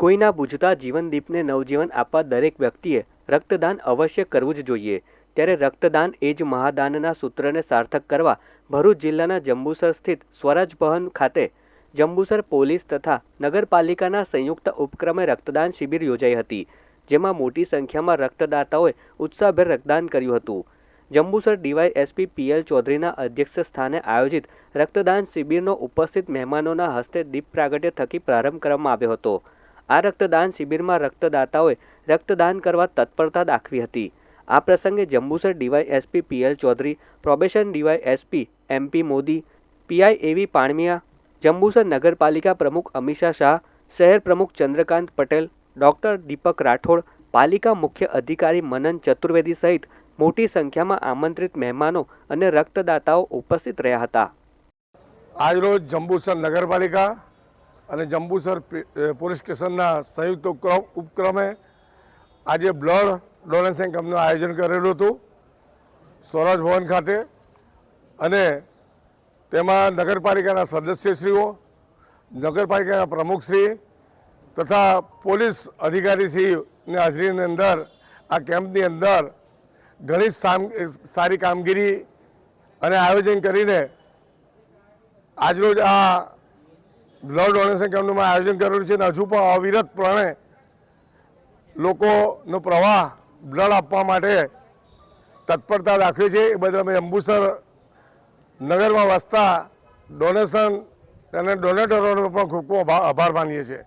કોઈના બુઝતા જીવનદીપને નવજીવન આપવા દરેક વ્યક્તિએ રક્તદાન અવશ્ય કરવું જ જોઈએ. ત્યારે રક્તદાન એ જ મહાદાનના સૂત્રને સાર્થક કરવા ભરૂચ જિલ્લાના જંબુસર સ્થિત સ્વરાજ ભવન ખાતે જંબુસર પોલીસ તથા નગરપાલિકાના સંયુક્ત ઉપક્રમે રક્તદાન શિબિર યોજાઈ હતી, જેમાં મોટી સંખ્યામાં રક્તદાતાઓએ ઉત્સાહભેર રક્તદાન કર્યું હતું. જંબુસર ડીવાય એસપી પીએલ ચૌધરીના અધ્યક્ષ સ્થાને આયોજિત રક્તદાન શિબિરનો ઉપસ્થિત મહેમાનોના હસ્તે દીપ પ્રાગટ્ય થકી પ્રારંભ કરવામાં આવ્યો હતો. આ રક્તદાન શિબિરમાં રક્તદાતાઓએ રક્તદાન કરવા તત્પરતા દાખવી હતી. આ પ્રસંગે Jambusar DY SP PL Chaudhary, probation DY SP MP Modi, PI AV Panmiya, Jambusar નગરપાલિકા પ્રમુખ અમિશા શાહ, શહેર પ્રમુખ ચંદ્રકાંત પટેલ, ડોક્ટર દીપક રાઠોડ, પાલિકા મુખ્ય અધિકારી મનન ચતુર્વેદી સહિત મોટી સંખ્યામાં આમંત્રિત મહેમાનો અને રક્તદાતાઓ ઉપસ્થિત રહ્યા હતા. આજરોજ જંબુસર નગરપાલિકા અને જંબુસર પોલીસ સ્ટેશનના સંયુક્ત ઉપક્રમે આજે બ્લડ ડોનેશન કેમ્પનું આયોજન કરેલું હતું, સ્વરાજ ભવન ખાતે. અને તેમાં નગરપાલિકાના સદસ્યશ્રીઓ, નગરપાલિકાના પ્રમુખશ્રી તથા પોલીસ અધિકારીશ્રીની હાજરીની અંદર, આ કેમ્પની અંદર ઘણી સારી કામગીરી અને આયોજન કરીને આજરોજ આ બ્લડ ડોનેશન કેમ્પનું આયોજન કરેલું છે અને હજુ પણ અવિરતપણે લોકોનો પ્રવાહ બ્લડ આપવા માટે તત્પરતા દાખવી છે. એ બદલ અમે અંબુસર નગરમાં વસતા ડોનેશન અને ડોનેટરોનો પણ ખૂબ ખૂબ આભાર માનીએ છીએ.